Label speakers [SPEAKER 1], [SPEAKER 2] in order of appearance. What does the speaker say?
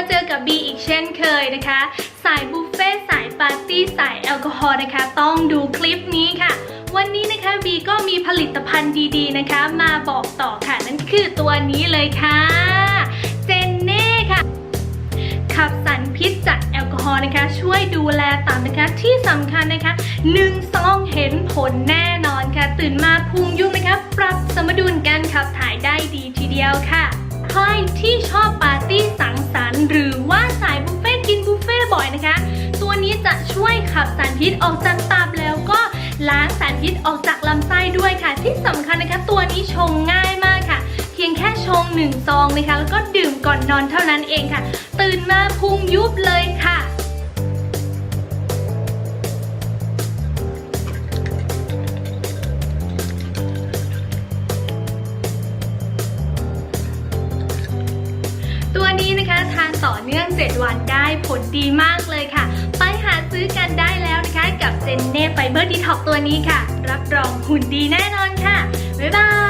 [SPEAKER 1] มาเจอกับบีอีกเช่นเคยนะคะ สายบุฟเฟ่สายปาร์ตี้สายแอลกอฮอล์นะคะ ต้องดูคลิปนี้ค่ะ วันนี้นะคะบีก็มีผลิตภัณฑ์ดีๆนะคะ มาบอกต่อค่ะ นั่นคือตัวนี้เลยค่ะ เจนเน่ค่ะขับสารพิษจากแอลกอฮอล์นะคะ ช่วยดูแลตับนะคะที่สำคัญนะคะหนึ่งซองเห็นผลแน่นอนค่ะ ตื่นมาพุงยุบนะคะปรับสมดุลการขับถ่ายได้ดีทีเดียวค่ะ ใครที่ชอบปาร์ตี้สังสรรค์ หรือว่าสายบุฟเฟ่กินบุฟเฟ่บ่อยนะคะ ตัวนี้จะช่วยขับสารพิษออกจากตับแล้วก็ล้างสารพิษออกจากลำไส้ด้วยค่ะ ที่สำคัญนะคะตัวนี้ชงง่ายมากค่ะ เพียงแค่ชงหนึ่งซองนะคะแล้วก็ดื่มก่อนนอนเท่านั้นเองค่ะ ตื่นมาพุงยุบ ตัวนี้นะคะทานต่อเนื่อง 7 วันได้ผลดีมากเลยค่ะ ไปหาซื้อกันได้แล้วนะคะกับเจนเน่ไฟเบอร์ดีท็อกตัวนี้ค่ะ รับรองหุ่นดีแน่นอนค่ะ บ๊ายบาย